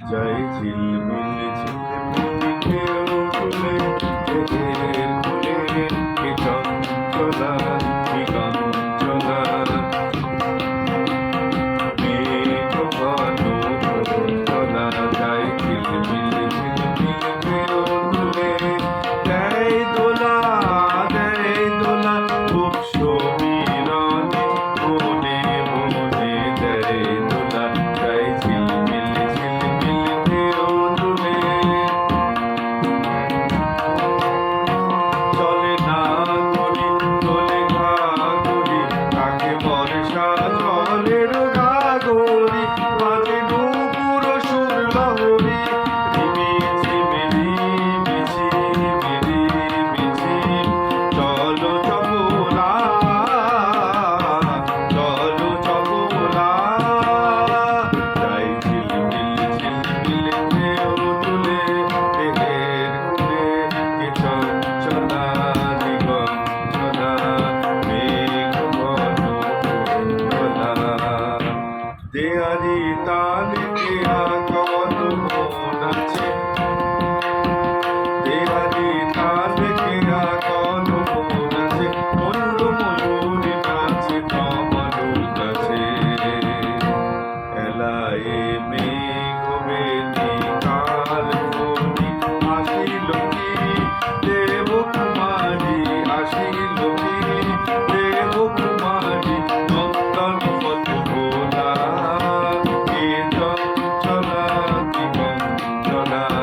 জয় ঝিলমিল ঝিলমিল খেয়ে ফুলে চঞ্চলা দেয়ারি তালে দেয়া কত মন আছে। nada.